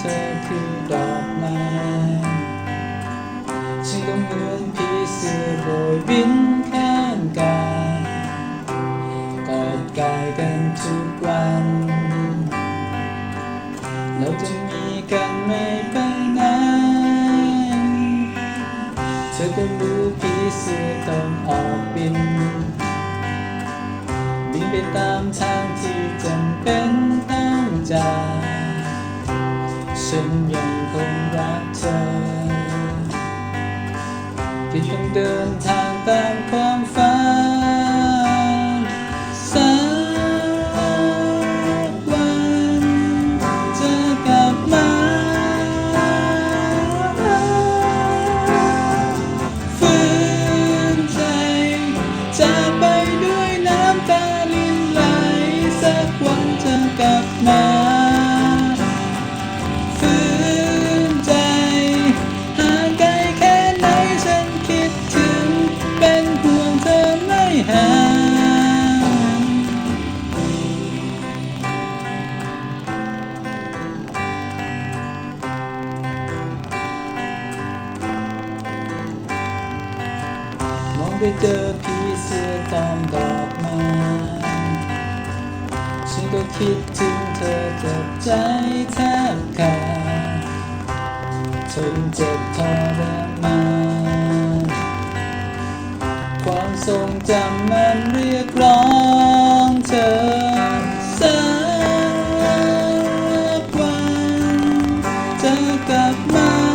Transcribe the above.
เธอคือดอกไม้ฉันก็เหมือนผีเสื้อโบยบินข้างกายกอดกายกันทุกวัน เราจะมีกันไม่ไปไหนเธอก็รู้ผีเสื้อต้องออกบิน บินไปตามทางที่จำเป็นต้องจาก ฉันยังคงรักเธอที่ยังเดินทางตามความฝัน ไปเจอผีเสื้อตามดอกไม้ฉันก็คิดถึงเธอจับใจแทบขาดทนเจ็บทรมานความทรงจำมันเรียกร้องเธอสักวันเธอกลับมา